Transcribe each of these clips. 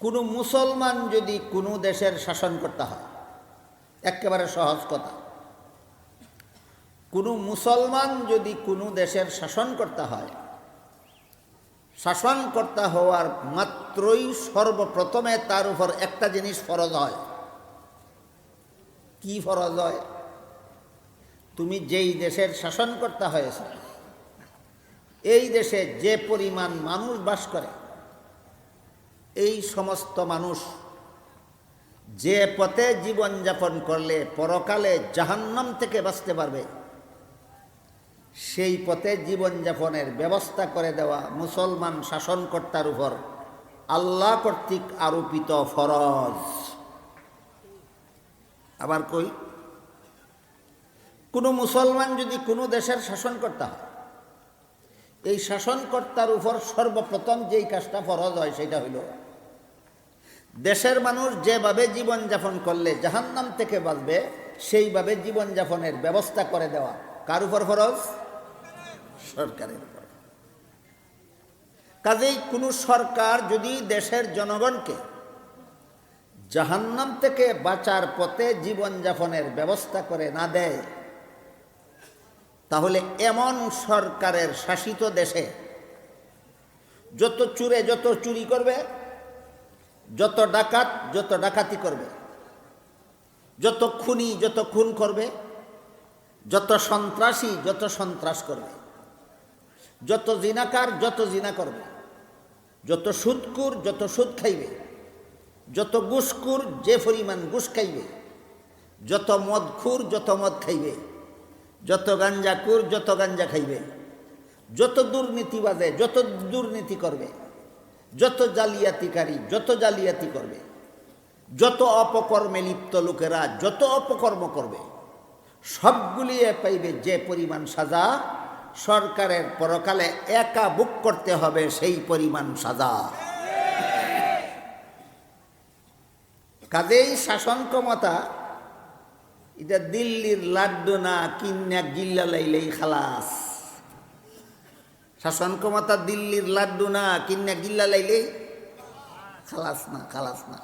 কোনো মুসলমান যদি কোনো দেশের শাসন করতে হয়, একেবারে সহজ কথা। কোনো মুসলমান যদি কোনো দেশের শাসন করতে হয়, শাসনকর্তা হওয়ার মাত্রই সর্বপ্রথমে তার উপর একটা জিনিস ফরজ হয়। কি ফরজ হয়? তুমি যেই দেশের শাসনকর্তা হয়েছে, এই দেশে যে পরিমাণ মানুষ বাস করে এই সমস্ত মানুষ যে পথে জীবনযাপন করলে পরকালে জাহান্নাম থেকে বাঁচতে পারবে, সেই পথে জীবনযাপনের ব্যবস্থা করে দেওয়া মুসলমান শাসনকর্তার উপর আল্লাহ কর্তৃক আরোপিত ফরজ। আবার কই? কোনো মুসলমান যদি কোনো দেশের শাসনকর্তা হয়, এই শাসনকর্তার উপর সর্বপ্রথম যেই কাজটা ফরজ হয় সেটা হইল দেশের মানুষ যেভাবে জীবনযাপন করলে জাহান্নাম থেকে বাঁচবে, সেইভাবে জীবনযাপনের ব্যবস্থা করে দেওয়া। কার উপর ফরজ? সরকারের উপর। কাজেই কোনো সরকার যদি দেশের জনগণকে জাহান্নাম থেকে বাঁচার পথে জীবনযাপনের ব্যবস্থা করে না দেয়, তাহলে এমন সরকারের শাসিত দেশে যত চুরে যত চুরি করবে যত ডাকাত, যত ডাকাতি করবে, যত খুনি, যত খুন করবে, যত সন্ত্রাসী, যত সন্ত্রাস করবে, যত জিনাকার, যত জিনা করবে, যত সুদকুর, যত সুদ খাইবে, যত গুসকুর যে পরিমাণ গুস খাইবে, যত মদখুর, যত মদ খাইবে, যত গাঞ্জাকুর যত গাঞ্জা খাইবে, যত দুর্নীতিবাজে যত দুর্নীতি করবে যত জালিয়াতিকারী, যত জালিয়াতি করবে, যত অপকর্মে লিপ্ত লোকেরা, যত অপকর্ম করবে সবগুলিয়ে পাইবে যে পরিমাণ সাজা। সরকারের পরকালে একা বুক করতে হবে সেই পরিমাণ সাজা। কাজেই শাসন ক্ষমতা, এটা দিল্লির লাড্ডু না কিন্যা গিল্লা লাইলেই খালাস। শাসন ক্ষমতা দিল্লির লাড্ডু না কিন্যা গিল্লা লাইলেই খালাস না খালাস না।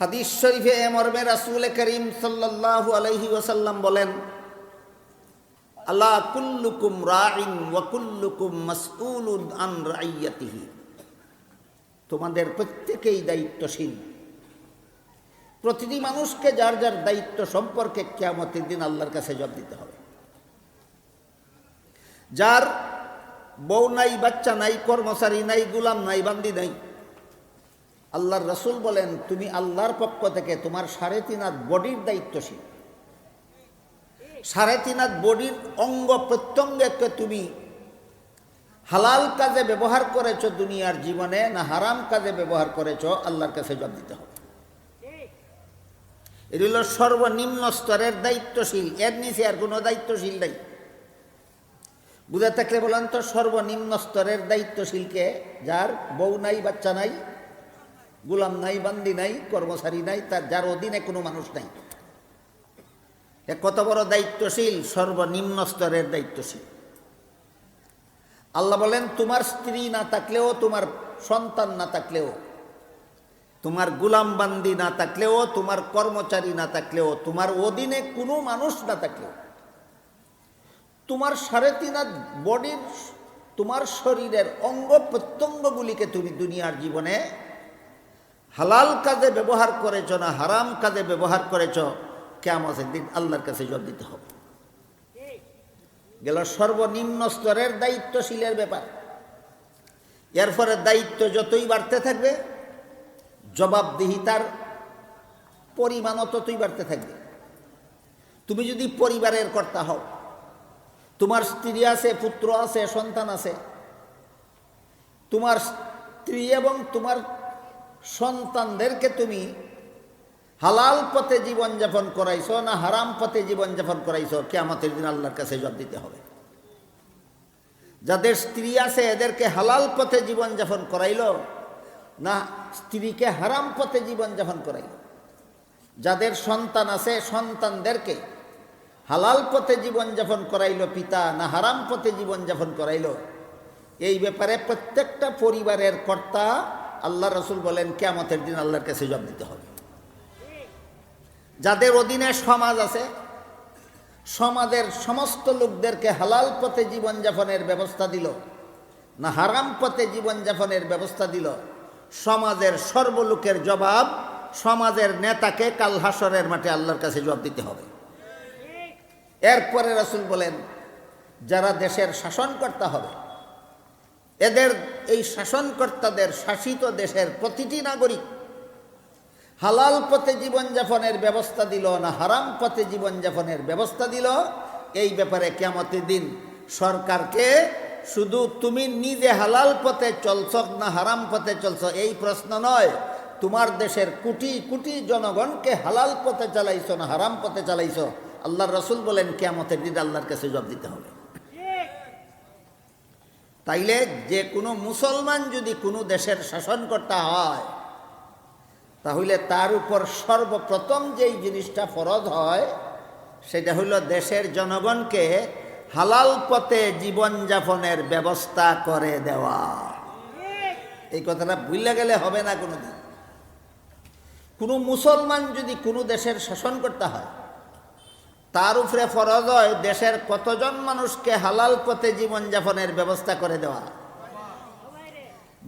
হাদিস শরীফে মর্মে রাসুল করিম সাল্লাল্লাহু আলাইহি ওয়াসাল্লাম বলেন আল্লাহ কুল্লুকুম রাইন ওয়া কুল্লুকুম মাসউলুন আন রাইয়াতিহি। তোমাদের প্রত্যেকেই দায়িত্বশীল। প্রতিটি মানুষকে যার যার দায়িত্ব সম্পর্কে কেয়ামতের দিন আল্লাহর কাছে জব দিতে হবে। যার বউ নাই, বাচ্চা নাই, কর্মচারী নাই, গুলাম নাই, বান্দি নাই। আল্লাহর রসুল বলেন, তুমি আল্লাহর পক্ষ থেকে তোমার সাড়ে তিন হাত বডির দায়িত্বশীল। সাড়ে তিন হাত বডির অঙ্গ প্রত্যঙ্গকে তুমি হালাল কাজে ব্যবহার করেছ দুনিয়ার জীবনে, না হারাম কাজে ব্যবহার করেছ, আল্লাহর কাছে জব দিতে হবে। এটি হল সর্বনিম্ন স্তরের দায়িত্বশীল। এর নিচে আর কোনো দায়িত্বশীল নাই। বুঝে থাকলে বলেন তো, সর্বনিম্ন স্তরের দায়িত্বশীলকে যার বউ নাই, বাচ্চা নাই, গুলাম নাই, বান্দি নাই, কর্মচারী নাই, তার যার অধীনে কোনো মানুষ নাই। কত বড় দায়িত্বশীল? সর্বনিম্ন স্তরের দায়িত্বশীল। আল্লাহ বলেন, তোমার স্ত্রী না থাকলেও, তোমার সন্তান না থাকলেও, তোমার গুলাম বান্দি না থাকলেও, তোমার কর্মচারী না থাকলেও, তোমার অধীনে কোনো মানুষ না থাকলেও তোমার সাড়ে তিন হাত বডির তোমার শরীরের অঙ্গ প্রত্যঙ্গগুলিকে তুমি দুনিয়ার জীবনে হালাল কাজে ব্যবহার করেছ না হারাম কাজে ব্যবহার করেছ কেমন দিন আল্লাহর কাছে জব দিতে হবে। গেল সর্বনিম্ন স্তরের দায়িত্বশীলের ব্যাপার। এরপরে দায়িত্ব যতই বাড়তে থাকবে, জবাবদিহিতার পরিমাণও ততই বাড়তে থাকবে। তুমি যদি পরিবারের কর্তা হও তোমার স্ত্রী আছে, পুত্র আছে, সন্তান আছে। তোমার স্ত্রী এবং তোমার সন্তানদেরকে তুমি হালাল পথে জীবনযাপন করাইছ না হারাম পথে জীবনযাপন করাইছ কেমতের দিন আল্লাহর কাছে জব দিতে হবে। যাদের স্ত্রী আছে, এদেরকে হালাল পথে জীবনযাপন করাইল না স্ত্রীকে হারাম পথে জীবনযাপন করাইল। যাদের সন্তান আছে, সন্তানদেরকে হালাল পথে জীবনযাপন করাইল পিতা, না হারাম পথে জীবনযাপন করাইল? এই ব্যাপারে প্রত্যেকটা পরিবারের কর্তা আল্লাহ রসুল বলেন কেমতের দিন আল্লাহর কাছে জব দিতে হবে। যাদের অধীনে সমাজ আছে, সমাজের সমস্ত লোকদেরকে হালাল পথে জীবনযাপনের ব্যবস্থা দিল, না হারাম পথে জীবনযাপনের ব্যবস্থা দিল, সমাজের সর্বলোকের জবাব সমাজের নেতাকে কাল হাসরের মাঠে আল্লাহর কাছে জবাব দিতে হবে। এরপরে রাসূল বলেন, যারা দেশের শাসনকর্তা হবে, এদের, এই শাসনকর্তাদের শাসিত দেশের প্রতিটি নাগরিক হালাল পথে জীবনযাপনের ব্যবস্থা দিল না হারাম পথে জীবনযাপনের ব্যবস্থা দিল, এই ব্যাপারে কেমতের দিন সরকারকে শুধু তুমি নিজে হালাল পথে চলছ না হারাম পথে চলছ, এই প্রশ্ন নয়। তোমার দেশের কোটি কোটি জনগণকে হালাল পথে চালাইছ না হারাম পথে চালাইছো। আল্লাহর রসুল বলেন কেমতের দিন আল্লাহর কাছে জবাব দিতে হবে। তাইলে যে কোনো মুসলমান যদি কোনো দেশের শাসনকর্তা হয়, তাহলে তার উপর সর্বপ্রথম যেই জিনিসটা ফরজ হয়, সেটা হলো দেশের জনগণকে হালাল পথে জীবনযাপনের ব্যবস্থা করে দেওয়া। এই কথাটা ভুলে গেলে হবে না কোনোদিন। কোনো মুসলমান যদি কোনো দেশের শাসনকর্তা হয় তার উপরে ফরজ হয় দেশের কতজন মানুষকে হালাল পথে জীবনযাপনের ব্যবস্থা করে দেওয়া?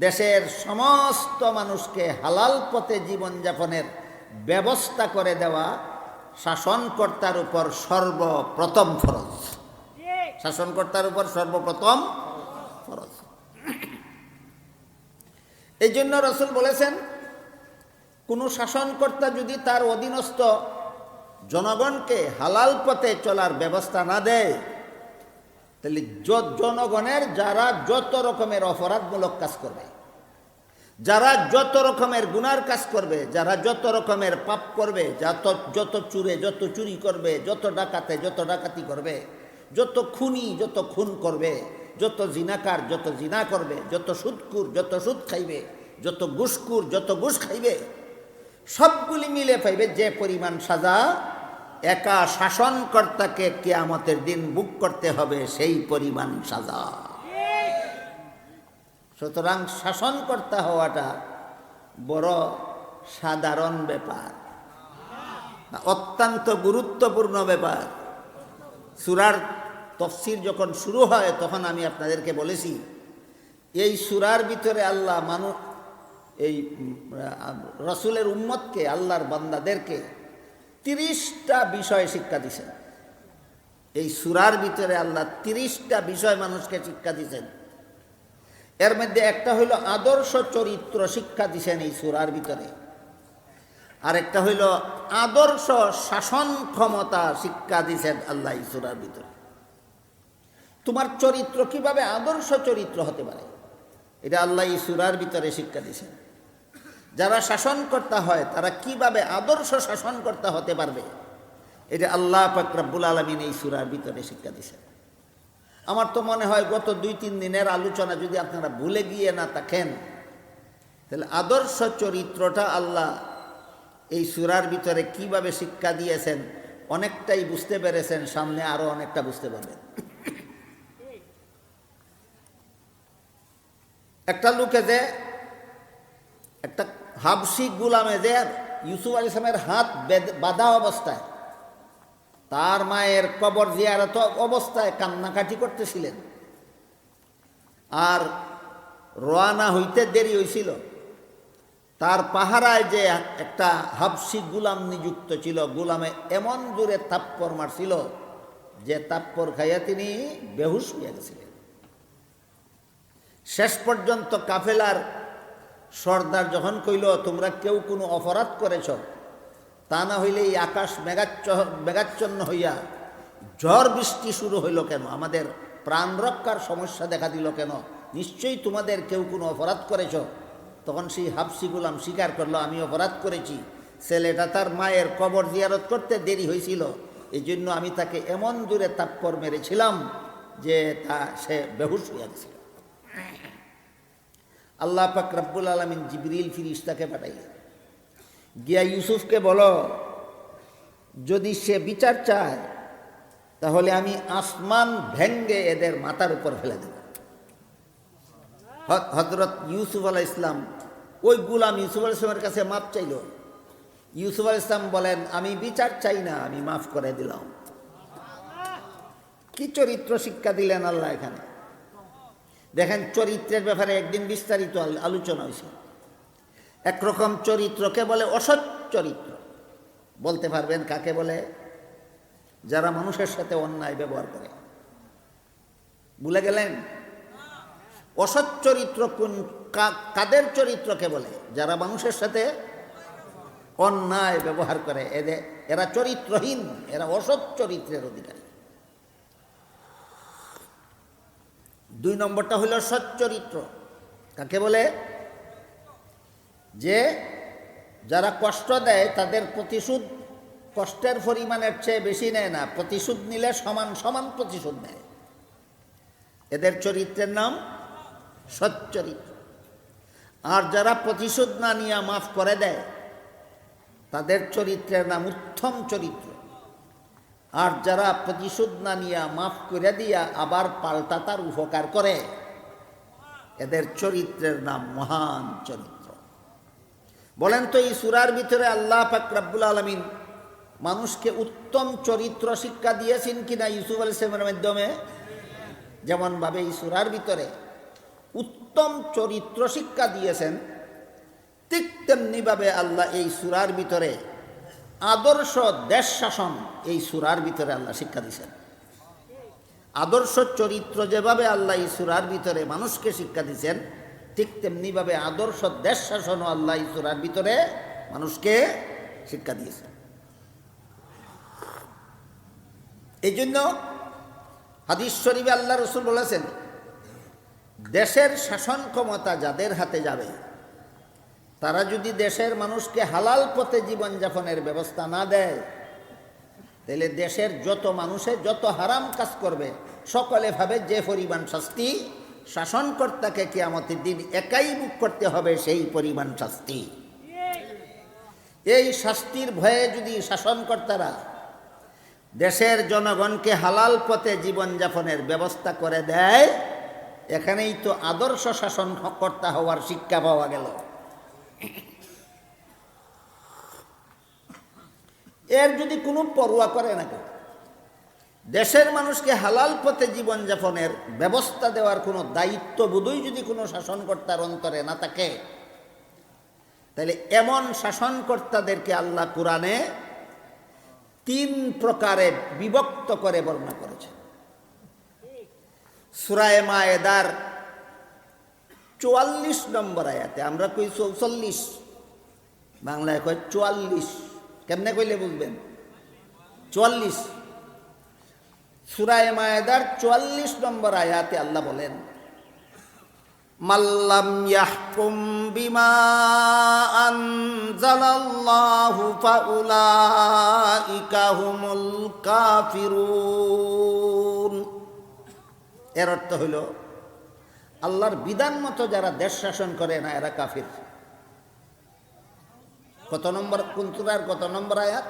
দেশের সমস্ত মানুষকে হালাল পথে জীবনযাপনের ব্যবস্থা করে দেওয়া শাসনকর্তার উপর সর্বপ্রথম ফরজ। শাসনকর্তার উপর সর্বপ্রথম ফরজ। এই জন্য রসুল বলেছেন, কোনো শাসনকর্তা যদি তার অধীনস্থ জনগণকে হালাল পথে চলার ব্যবস্থা না দেয়, তাহলে জনগণের যারা যত রকমের অপরাধমূলক কাজ করবে, যারা যত রকমের গুনার কাজ করবে, যারা যত রকমের পাপ করবে, যত যত চুরে, যত চুরি করবে, যত ডাকাতে, যত ডাকাতি করবে, যত খুনি, যত খুন করবে, যত জিনাকার, যত জিনা করবে, যত সুদকুর যত সুদ খাইবে, যত ঘুষকুর যত ঘুষ খাইবে, সবগুলি মিলে পাইবে যে পরিমাণ সাজা একা শাসনকর্তাকে কেয়ামতের দিন বুক করতে হবে, সেই পরিমাণ সাজা। সুতরাং শাসনকর্তা হওয়াটা বড় সাধারণ ব্যাপার, অত্যন্ত গুরুত্বপূর্ণ ব্যাপার। সুরার তফসির যখন শুরু হয়, তখন আমি আপনাদেরকে বলেছি, এই সুরার ভিতরে আল্লাহ মানুষ এই রসুলের উম্মতকে, আল্লাহর বান্দাদেরকে তিরিশটা বিষয় শিক্ষা দিছেন। এই সুরার ভিতরে আল্লাহ তিরিশটা বিষয় মানুষকে শিক্ষা দিছেন। এর মধ্যে একটা হইল আদর্শ চরিত্র শিক্ষা দিছেন এই সুরার ভিতরে। আর একটা হইল আদর্শ শাসন ক্ষমতা শিক্ষা দিছেন আল্লাহ এই সুরার ভিতরে। তোমার চরিত্র কীভাবে আদর্শ চরিত্র হতে পারে? এটা আল্লাহ এই সুরার ভিতরে শিক্ষা দিছেন। যারা শাসনকর্তা হয়, তারা কীভাবে আদর্শ শাসনকর্তা হতে পারবে? এটা আল্লাহ ফাকরাবুল আলমিন এই সুরার ভিতরে শিক্ষা দিছেন আমার তো মনে হয় গত দুই, তিন দিনের আলোচনা যদি আপনারা ভুলে গিয়ে না থাকেন, তাহলে আদর্শ চরিত্রটা আল্লাহ এই সুরার ভিতরে কীভাবে শিক্ষা দিয়েছেন, অনেকটাই বুঝতে পেরেছেন, সামনে আরও অনেকটা বুঝতে পারবেন। একটা লোকে যে একটা হাবসি গুলামে যে ইউসুফ আলী ইসলামের হাত বাঁধা অবস্থায়, তার মায়ের কবর জিয়ারত অবস্থায় কান্নাকাটি করতেছিলেন। আর রোয়ানা হইতে দেরি হয়েছিল তার পাহারায় যে একটা হাবসি গুলাম নিযুক্ত ছিল, গুলামে এমন দূরে তাপ্পর মারছিল যে তাপ্পর খাইয়া তিনি বেহুশ হইয়া গেছিলেন। শেষ পর্যন্ত কাফেলার সর্দার যখন কইল, তোমরা কেউ কোনো অপরাধ করেছ? তা না হইলে এই আকাশ মেঘাচ্ছ, মেঘাচ্ছন্ন হইয়া ঝড় বৃষ্টি শুরু হইল কেন? আমাদের প্রাণ রক্ষার সমস্যা দেখা দিল কেন? নিশ্চয়ই তোমাদের কেউ কোনো অপরাধ করেছ? তখন সেই হাফসি গুলাম স্বীকার করল, আমি অপরাধ করেছি। ছেলেটা তার মায়ের কবর জিয়ারত করতে দেরি হয়েছিল এই জন্য আমি তাকে এমন দূরে তাপ্পর মেরেছিলাম যে তা সে বেহুশ হইয়া গেছিল। আল্লাহ পাক রব্বুল আলমিন জিবরিল ফিরিস্তাকে পাঠাইলেন। গিয়া ইউসুফকে বলো, যদি সে বিচার চায়, তাহলে আমি আসমান ভেঙ্গে এদের মাথার উপর ফেলে দেব। হজরত ইউসুফ আলাহ ইসলাম ওই গুলাম ইউসুফ আল ইসলামের কাছে মাপ চাইল। ইউসুফ আল ইসলাম বলেন, আমি বিচার চাই না, আমি মাফ করে দিলাম। কি চরিত্র শিক্ষা দিলেন আল্লাহ এখানে? দেখেন চরিত্রের ব্যাপারে একদিন বিস্তারিত আলোচনা হয়েছে। একরকম চরিত্রকে বলে অসৎ চরিত্র। বলতে পারবেন কাকে বলে? যারা মানুষের সাথে অন্যায় ব্যবহার করে। ভুলে গেলেন? অসৎ চরিত্র কোন কাদের চরিত্রকে বলে? যারা মানুষের সাথে অন্যায় ব্যবহার করে। এদের এরা চরিত্রহীন, এরা অসৎ চরিত্রের অধিকারী। দুই নম্বরটা হলো সৎ চরিত্র কাকে বলে? যে যারা কষ্ট দেয়, তাদের প্রতিশোধ কষ্টের পরিমাণের চেয়ে বেশি নেয় না। প্রতিশোধ নিলে সমান সমান প্রতিশোধ নেয়। এদের চরিত্রের নাম সচ্চরিত্র। আর যারা প্রতিশোধ না নিয়ে মাফ করে দেয়, তাদের চরিত্রের নাম উত্তম চরিত্র। আর যারা প্রতিশোধ না নিয়ে মাফ করে দিয়া আবার পাল্টা তার উপকার করে। এদের চরিত্রের নাম মহান চরিত্র। বলেন তো এই সুরার ভিতরে আল্লাহ পাক রাব্বুল আলমিন মানুষকে উত্তম চরিত্র শিক্ষা দিয়েছেন কিনা ইউসুফ আল ইসলামের মাধ্যমে? যেমনভাবে এই সুরার ভিতরে উত্তম চরিত্র শিক্ষা দিয়েছেন, ঠিক তেমনিভাবে আল্লাহ এই সুরার ভিতরে আদর্শ দেশ শাসন, এই সুরার ভিতরে আল্লাহ শিক্ষা দিয়েছেন আদর্শ চরিত্র যেভাবে আল্লাহ এই সুরার ভিতরে মানুষকে শিক্ষা দিয়েছেন ঠিক তেমনিভাবে আদর্শ দেশ শাসনও আল্লাহ এই সুরার ভিতরে মানুষকে শিক্ষা দিয়েছেন এই জন্য হাদিস শরীফে আল্লাহ রসুল বলেছেন, দেশের শাসন ক্ষমতা যাদের হাতে যাবে তারা যদি দেশের মানুষকে হালাল পথে জীবনযাপনের ব্যবস্থা না দেয়, তাহলে দেশের যত মানুষে যত হারাম কাজ করবে, সকলে ভাবে যে পরিমাণ শাস্তি শাসনকর্তাকে কে কেয়ামতের দিন একাই মুখ করতে হবে সেই পরিমাণ শাস্তি। এই শাস্তির ভয়ে যদি শাসনকর্তারা দেশের জনগণকে হালাল পথে জীবনযাপনের ব্যবস্থা করে দেয়, এখানেই তো আদর্শ শাসনকর্তা হওয়ার শিক্ষা পাওয়া গেল। এর যদি কোনো পরোয়া করে না কেউ, দেশের মানুষকে হালাল পথে জীবনযাপনের ব্যবস্থা দেওয়ার কোনো দায়িত্ব বোধই যদি কোনো শাসনকর্তার অন্তরে না থাকে, তাহলে এমন শাসনকর্তাদেরকে আল্লাহ কোরআনে তিন প্রকারে বিভক্ত করে বর্ণনা করেছে সুরায় মায়েদার চুয়াল্লিশ নম্বর আয়াতে, আমরা কই চৌচল্লিশ? বাংলায় কয় চুয়াল্লিশ। কেমনে কইলে বুঝবেন? চুয়াল্লিশ। সুরায় মায়েদার চুয়াল্লিশ নম্বর আয়াতে আল্লাহ বলেন, মাল্লাম ইয়াহকুম বিমা আনজালাল্লাহু ফাউলাইকা হুমুল কাফিরুন। এর অর্থ হইল আল্লাহর বিধান মতো যারা দেশ শাসন করে, না, এরা কাফির। কত নম্বর, কোন সুরার কত নম্বর আয়াত?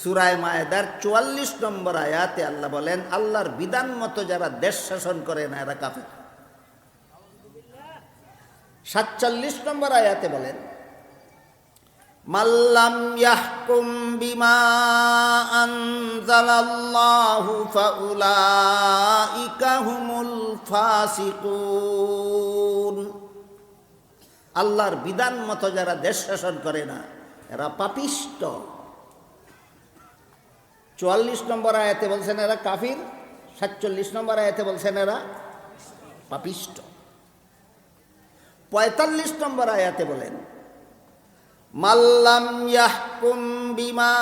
সুরায় মায়েদার চুয়াল্লিশ নম্বর আয়াতে আল্লাহ বলেন, আল্লাহর বিধান মতো যারা দেশ শাসন করে, না, এরা কাফির। সাতচল্লিশ নম্বর আয়াতে বলেন মাল্লাম ইয়াহকুম বিমা আনজালাল্লাহু ফাউলাইকা হুমুল ফাসিকুন। আল্লাহর বিধান মতো যারা দেশ শাসন করে না, এরা পাপিষ্ট। চুয়াল্লিশ নম্বর আয়াতে বলছেন এরা কাফির, সাতচল্লিশ নম্বর আয়াতে বলছেন এরা পাপিষ্ট। পঁয়তাল্লিশ নম্বর আয়াতে বলেন মাল্লাম ইয়াহকুম বিমা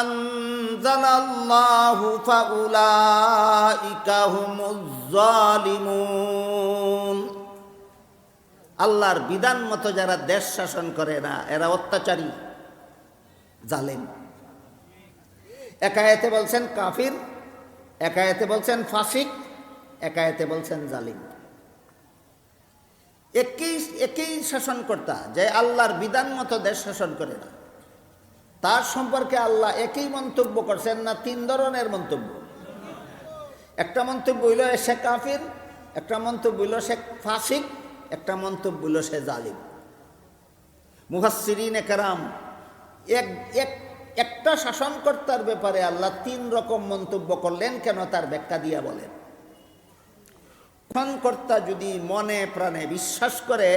আনজালাল্লাহু ফাউলাইকা হুমুজ জালিমুন। আল্লাহর বিধান মতো যারা দেশ শাসন করে না, এরা অত্যাচারী, জালেম। একায়েতে বলছেন কাফির একায়েতে বলছেন ফাসিক একায়েতে বলছেন জালিম। একই একই শাসনকর্তা যে আল্লাহর বিধান মতো দেশ শাসন করে না। তার সম্পর্কে আল্লাহ একই মন্তব্য করছেন না তিন ধরনের মন্তব্য। একটা মন্তব্য হইল সে কাফির, একটা মন্তব্য হইল, সে ফাসিক, একটা মন্তব্য হইল, সে জালিম। মুহাসিরিন একরাম, এক এক, একটা শাসনকর্তার ব্যাপারে আল্লাহ তিন রকম মন্তব্য করলেন, কেন তার ব্যাখ্যা দিয়া বলেন? শাসনকর্তা যদি মনে প্রাণে বিশ্বাস করে,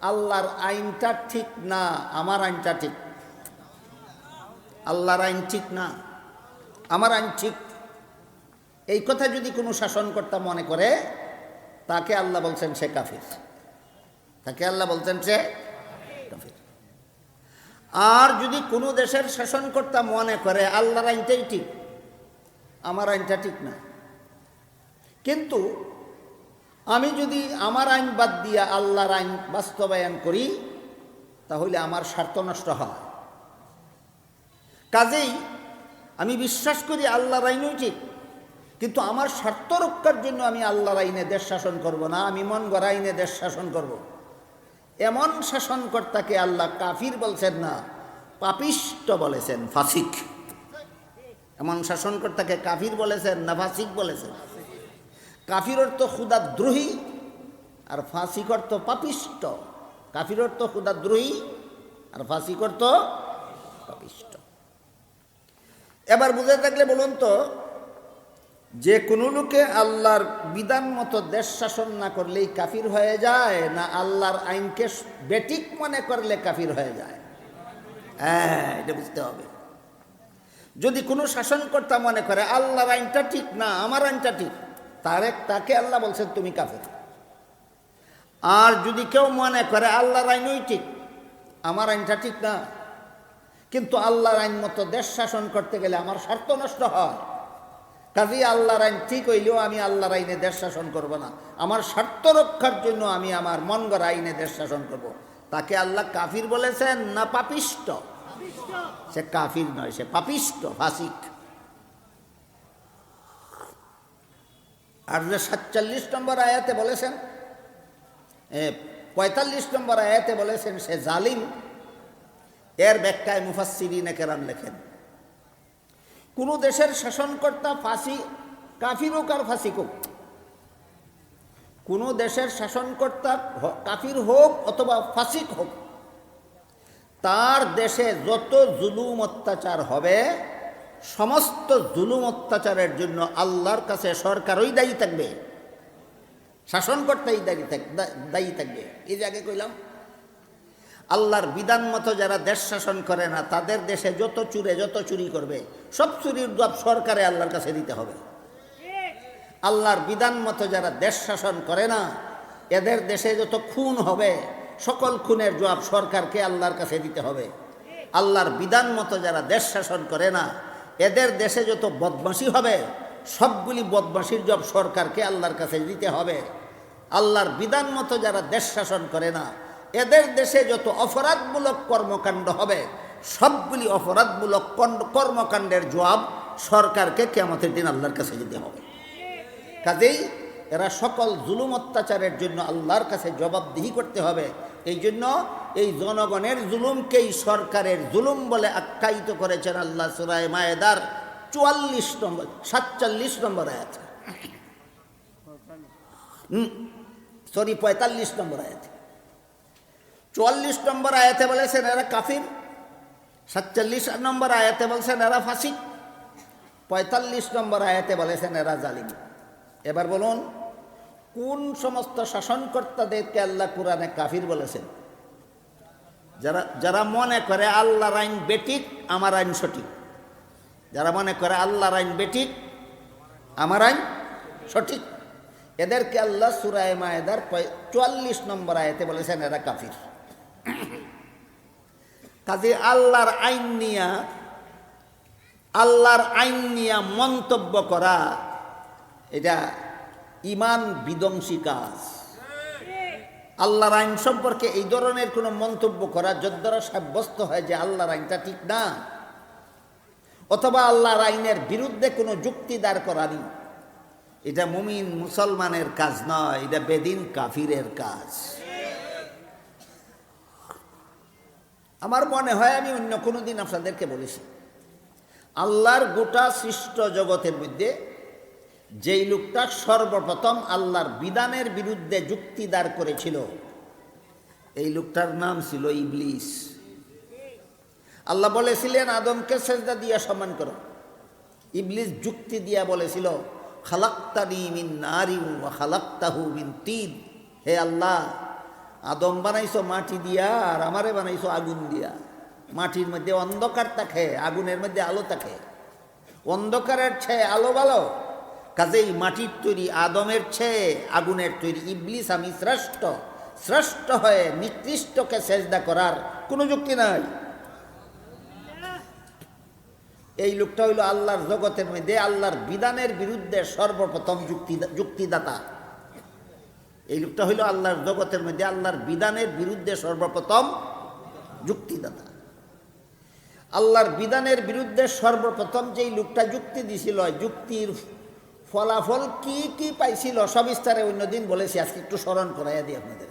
আল্লাহর আইনটা ঠিক না, আমার আইনটা ঠিক। আল্লাহর আইন ঠিক না, আমার আইন ঠিক। এই কথা যদি কোনো শাসনকর্তা মনে করে, তাকে আল্লাহ বলছেন সে কাফির। তাকে আল্লাহ বলছেন সে কাফির। আর যদি কোনো দেশের শাসনকর্তা মনে করে, আল্লাহর আইনটাই ঠিক, আমার আইনটা ঠিক না। কিন্তু আমি যদি আমার আইন বাদ দিয়া আল্লাহর আইন বাস্তবায়ন করি, তাহলে আমার স্বার্থ নষ্ট হয়। কাজেই আমি বিশ্বাস করি আল্লাহর আইনই উচিত, কিন্তু আমার স্বার্থ রক্ষার জন্য আমি আল্লাহর আইনে দেশ শাসন করব না, আমি মন গড়া আইনে দেশ শাসন করব। এমন শাসনকর্তাকে আল্লাহ কাফির বলছেন না, পাপিষ্ট বলেছেন, ফাসিক। এমন শাসনকর্তাকে কাফির বলেছেন না, ফাসিক বলেছেন। কাফির অর্থ ক্ষুদাদ্রোহী আর ফাঁসিক অর্থ পাপিষ্ট। কাফির অর্থ ক্ষুদাদ্রোহী আর ফাঁসিক অর্থ পাপিষ্ট। এবার বুঝে থাকলে বলুন তো, যে কোনো লোকে আল্লাহর বিধান মতো দেশ শাসন না করলেই কাফির হয়ে যায়, না আল্লাহর আইনকে বেটিক মনে করলে কাফির হয়ে যায়? হ্যাঁ এটা বুঝতে হবে। যদি কোনো শাসনকর্তা মনে করে, আল্লাহর আইনটা ঠিক না, আমার আইনটা ঠিক তারে তাকে আল্লাহ বলছেন, তুমি কাফের। আর যদি কেউ মনে করে, আল্লাহর আইনই ঠিক, আমার আইনটা ঠিক না। কিন্তু আল্লাহর আইন মতো দেশ শাসন করতে গেলে আমার স্বার্থ নষ্ট হয়। কাজী, আল্লাহর আইন ঠিক হইলেও আমি আল্লাহর আইনে দেশ শাসন করব না। আমার স্বার্থ রক্ষার জন্য আমি আমার মন গড়া আইনে দেশ শাসন করব। তাকে আল্লাহ কাফির বলেছেন না পাপিষ্ট? সে কাফির নয়, সে পাপিষ্ট, ফাসিক। আর যে সাতচল্লিশ নম্বর আয়াতে বলেছেন পঁয়তাল্লিশ নম্বর আয়াতে বলেছেন, সে জালিম। এর ব্যাখ্যায় মুফাসিরিন কেরাম লেখেন, কোন দেশের শাসনকর্তা ফাঁসি কাফির হোক আর ফাঁসিক হোক, কোন দেশের শাসনকর্তা কাফির হোক অথবা ফাঁসিক হোক, তার দেশে যত জুলুম অত্যাচার হবে সমস্ত জুলুম অত্যাচারের জন্য আল্লাহর কাছে সরকারই দায়ী থাকবে। শাসনকর্তাই দায়ী দায়ী থাকবে। এই জায়গায় কইলাম, আল্লাহর বিধান মতো যারা দেশ শাসন করে না, তাদের দেশে যত চুরে যত চুরি করবে, সব চুরির জব সরকারে আল্লাহর কাছে দিতে হবে। আল্লাহর বিধান মতো যারা দেশ শাসন করে না, এদের দেশে যত খুন হবে, সকল খুনের জবাব সরকারকে আল্লাহর কাছে দিতে হবে। আল্লাহর বিধান মতো যারা দেশ শাসন করে না এদের দেশে যত বদমাসি হবে, সবগুলি বদমাসির জব সরকারকে আল্লাহর কাছে দিতে হবে। আল্লাহর বিধান মতো যারা দেশ শাসন করে না, এদের দেশে যত অপরাধমূলক কর্মকাণ্ড হবে, সবগুলি অপরাধমূলক কর্মকাণ্ডের জবাব সরকারকে কেমতের দিন আল্লাহর কাছে দিতে হবে। কাজেই এরা সকল জুলুম অত্যাচারের জন্য আল্লাহর কাছে জবাবদিহি করতে হবে। এই জন্য এই জনগণের জুলুমকেই সরকারের জুলুম বলে আখ্যায়িত করেছেন আল্লাহ সুরায় মায়েদার চুয়াল্লিশ নম্বর, সাতচল্লিশ নম্বর আয়াত। সরি পঁয়তাল্লিশ নম্বর আয়াত। চুয়াল্লিশ নম্বর আয়াতে বলেছেন, এরা কাফির। সাতচল্লিশ নম্বর আয়াতে বলছেন, এরা ফাঁসি পঁয়তাল্লিশ নম্বর আয়াতে বলেছেন, এরা জালিম। এবার বলুন কোন সমস্ত শাসনকর্তাদেরকে আল্লাহ কোরআনে কাফির বলেছেন? যারা যারা মনে করে আল্লাহর আইন বেটিক আমার আইন সঠিক। যারা মনে করে আল্লাহর আইন বেটিক আমার আইন সঠিক। এদেরকে আল্লাহ সুরায় মায়েদার চুয়াল্লিশ নম্বর আয়তে বলেছেন, এরা কাফির। কাজে আল্লাহর আইন নিয়া, আল্লাহর আইন নিয়া মন্তব্য করা, এটা ইমান বিধ্বংসী কাজ। আল্লাহর আইন সম্পর্কে এই ধরনের কোনো মন্তব্য করা যদ্বারা সাব্যস্ত হয় যে আল্লাহর আইনটা ঠিক না। অথবা আল্লাহর আইনের বিরুদ্ধে কোনো যুক্তি দাঁড় করানি। এটা মুমিন মুসলমানের কাজ নয়, এটা বেদিন কাফিরের কাজ। আমার মনে হয় আমি অন্য কোনো দিন আপনাদেরকে বলেছি, আল্লাহর গোটা সৃষ্ট জগতের মধ্যে যেই লোকটা সর্বপ্রথম আল্লাহর বিধানের বিরুদ্ধে যুক্তি দাঁড় করেছিল, এই লোকটার নাম ছিল ইবলিস। আল্লাহ বলেছিলেন, আদমকে সেজদা দিয়া সম্মান করো। ইবলিস যুক্তি দিয়া বলেছিল, খালাক্তানি মিন নারি ওয়া মিন তিন। হে আল্লাহ, আদম বানাইছো মাটি দিয়া আর আমারে বানাইছো আগুন দিয়া। মাটির মধ্যে অন্ধকার থাকে, আগুনের মধ্যে আলো থাকে। অন্ধকারের ছেয়ে আলো ভালো কাজেই মাটির তৈরি আদমের ছেয়ে আগুনের তৈরি ইবলিস আমি শ্রেষ্ঠ শ্রেষ্ঠ হয়ে নিকৃষ্টকে সেজদা করার কোনো যুক্তি নাই। এই লোকটা হইল আল্লাহর জগতের মধ্যে আল্লাহর বিধানের বিরুদ্ধে সর্বপ্রথম যুক্তি, যুক্তিদাতা। এই লোকটা হইল আল্লাহর জগতের মধ্যে আল্লাহর বিধানের বিরুদ্ধে সর্বপ্রথম যুক্তিদাতা। আল্লাহর বিধানের বিরুদ্ধে সর্বপ্রথম যেই লোকটা যুক্তি দিছিল, যুক্তির ফলাফল কি কি পাইছিল সবিস্তারে অন্যদিন বলেছি, আজকে একটু স্মরণ করাইয়া দিই আপনাদের।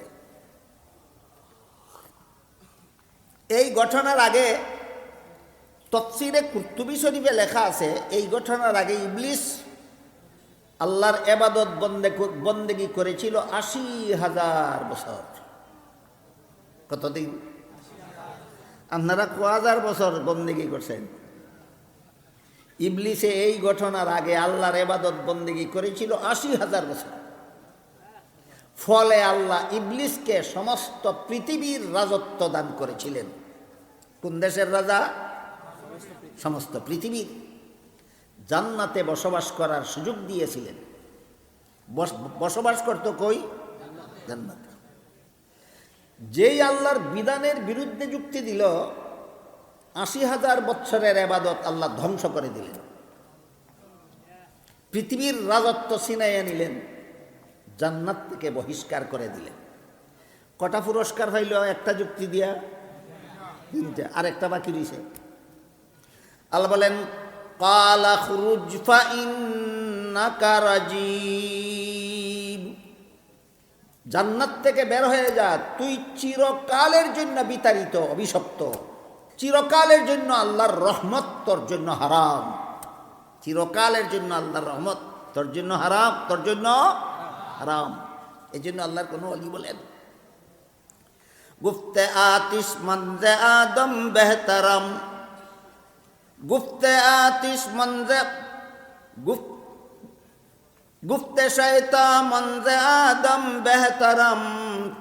এই ঘটনার আগে তফসিরে কুর্তুবি শরীফে লেখা আছে, এই ঘটনার আগে ইবলিস আল্লাহর এবাদত বন্দে বন্দেগি করেছিল আশি হাজার বছর। কতদিন? আপনারা ক হাজার বছর বন্দেগি করছেন? ইবলিসে এই ঘটনার আগে আল্লাহর এবাদত বন্দেগি করেছিল আশি হাজার বছর। ফলে আল্লাহ ইবলিসকে সমস্ত পৃথিবীর রাজত্ব দান করেছিলেন। কোন দেশের রাজা? সমস্ত পৃথিবীর। জান্নাতে বসবাস করার সুযোগ দিয়েছিলেন। বসবাস করতো কই? জান্নাত। যেই আল্লাহর বিধানের বিরুদ্ধে যুক্তি দিল আশি হাজার বৎসরের এবাদত আল্লাহ ধ্বংস করে দিলেন। পৃথিবীর রাজত্ব ছিনাইয়া নিলেন, জান্নাত থেকে বহিষ্কার করে দিলেন। কটা পুরস্কার পাইল একটা যুক্তি দিয়া? তিনটা আর একটা বাকি রয়েছে আল্লাহ বলেন, কালা খুরুজ জান্নাত থেকে বের হয়ে যা, তুই চিরকালের জন্য বিতাড়িত, অভিশপ্ত। চিরকালের জন্য আল্লাহর রহমত তোর জন্য হারাম। চিরকালের জন্য আল্লাহর রহমত তোর জন্য হারাম, তোর জন্য হারাম। এই জন্য আল্লাহর কোনো অলি বলেন গুফতে আতিস মঞ্জে আদম বেহতারম। গুফতে আতিস গুফ গুফতে শৈতা মঞ্জে আদম বেহতরম।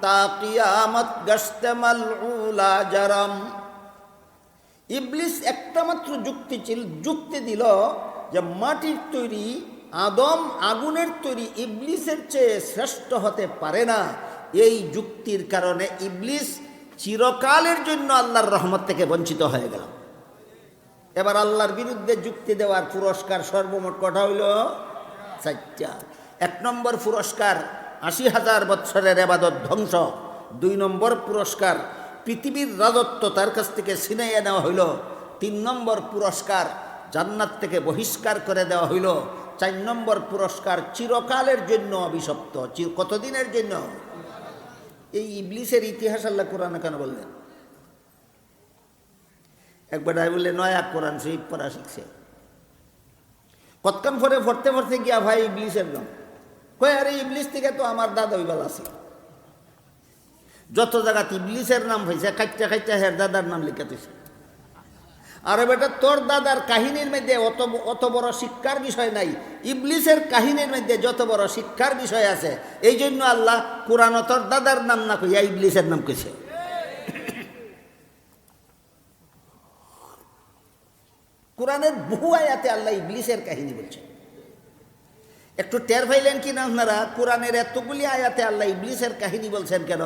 তা কিয়ামত গশতে মলউলা জরম। ইবলিস একটা মাত্র যুক্তি ছিল যুক্তি দিল যে মাটির তৈরি, আদম আগুনের তৈরি ইবলিসের চেয়ে শ্রেষ্ঠ হতে পারে না। এই যুক্তির কারণে ইবলিস চিরকালের জন্য আল্লাহর রহমত থেকে বঞ্চিত হয়ে গেল। এবার আল্লাহর বিরুদ্ধে যুক্তি দেওয়ার পুরস্কার সর্বমোট কটা হইল? চারটা। এক নম্বর পুরস্কার আশি হাজার বৎসরের এবাদত ধ্বংস। দুই নম্বর পুরস্কার পৃথিবীর রাজত্ব তার কাছ থেকে ছিনাইয়া নেওয়া হইল। তিন নম্বর পুরস্কার জান্নাত থেকে বহিষ্কার করে দেওয়া হইল। চার নম্বর পুরস্কার চিরকালের জন্য অভিশপ্ত। কতদিনের জন্য? এই ইবলিসের ইতিহাস আল্লাহ কোরআনে কেন বললেন? একবার বললে নয়া কোরআন সেই পড়া শিখছে। কতক্ষণ পরে পড়তে পড়তে গিয়া ভাই ইবলিসের নাম কয় আরে ইবলিস থেকে তো আমার দাদা ওইবার আছে যত জায়গাতে ইবলিসের নাম হয়েছে খাইটা খাইটা হের দাদার নাম লিখে লিখাতেছে আরে বেটা, তোর দাদার কাহিনীর মধ্যে অত অত বড় শিক্ষার বিষয় নাই। ইবলিসের কাহিনীর মধ্যে যত বড় শিক্ষার বিষয় আছে এই জন্য আল্লাহ কোরআন তোর দাদার নাম না কইয়া ইবলিসের নাম কইছে। কোরআনের বহু আয়াতে আল্লাহ ইবলিসের কাহিনী বলছে। একটু টের পাইলেন কি না আপনারা? কোরআনের এতগুলি আয়াতে আল্লাহ ইবলিসের কাহিনী বলছেন কেন?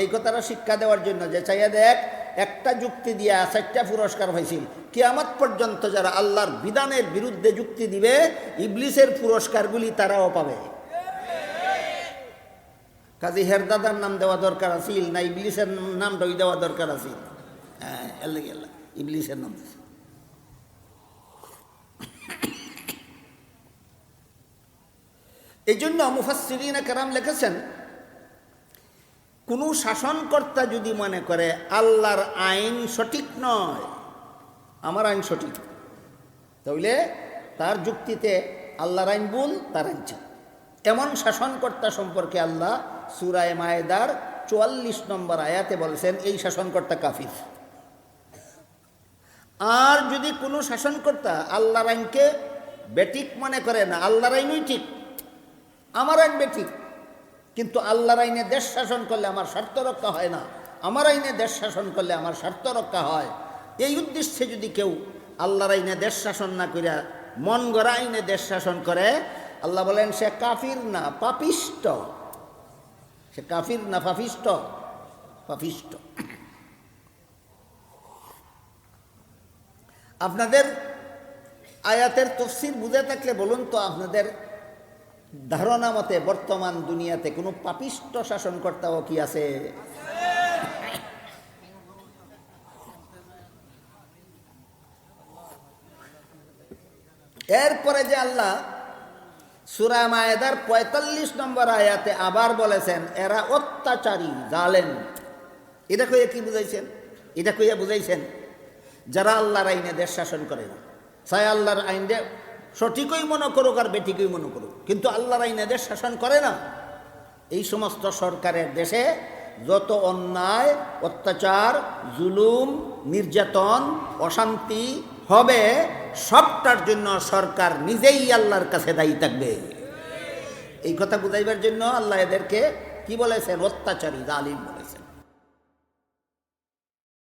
এই কথাটা শিক্ষা দেওয়ার জন্য যে চাইয়া দেখ, একটা যুক্তি দিয়া চারটা পুরস্কার হয়েছিল কিয়ামত পর্যন্ত যারা আল্লাহর বিধানের বিরুদ্ধে যুক্তি দিবে, ইবলিসের পুরস্কারগুলি তারাও পাবে। কাজী হেরদাদার নাম দেওয়া দরকার আছিল না, ইবলিসের নামটাই দেওয়া দরকার আছিল। হ্যাঁ ইবলিসের নাম এই জন্য মুফাসিরিনা কারাম লিখেছেন, কোনো শাসনকর্তা যদি মনে করে আল্লাহর আইন সঠিক নয়, আমার আইন সঠিক, তাহলে তার যুক্তিতে আল্লাহর আইন ভুল, তার আইন ঠিক। এমন শাসনকর্তা সম্পর্কে আল্লাহ সুরায় মায়েদার চুয়াল্লিশ নম্বর আয়াতে বলেছেন, এই শাসনকর্তা কাফির। আর যদি কোনো শাসনকর্তা আল্লাহর আইনকে বেটিক মনে করে না, আল্লাহর আইনই ঠিক আমার আইন বেঠিক কিন্তু আল্লাহর আইনে দেশ শাসন করলে আমার স্বার্থ রক্ষা হয় না। আমার আইনে দেশ শাসন করলে আমার স্বার্থ রক্ষা হয়। এই উদ্দেশ্যে যদি কেউ আল্লাহর আইনে দেশ শাসন না করিয়া মন গড়া আইনে দেশ শাসন করে, আল্লাহ বলেন, সে কাফির না পাপিষ্ট। সে কাফির না পাপিষ্ট? পাপিষ্ট। আপনাদের আয়াতের তফসির বুঝে থাকলে বলুন তো, আপনাদের ধারণা মতে বর্তমান দুনিয়াতে কোনো পাপিষ্ট শাসনকর্তাও কি আছে? এরপরে যে আল্লাহ সুরা মায়েদার পঁয়তাল্লিশ নম্বর আয়াতে আবার বলেছেন, এরা অত্যাচারী জালেন এটা কইয়া কি বুঝাইছেন? এটা কইয়া বুঝাইছেন, যারা আল্লাহর আইনে দেশ শাসন করে না। সাই আল্লাহর আইনে সঠিকই মনে করুক আর বেঠিকই মনে করুক। কিন্তু আল্লাহর আইনে দেশ শাসন করে না, এই সমস্ত সরকারের দেশে যত অন্যায়, অত্যাচার, জুলুম, নির্যাতন, অশান্তি হবে, সবটার জন্য সরকার নিজেই আল্লাহর কাছে দায়ী থাকবে। এই কথা বুঝাইবার জন্য আল্লাহ এদেরকে কি বলেছেন? অত্যাচারী, জালিম বলে।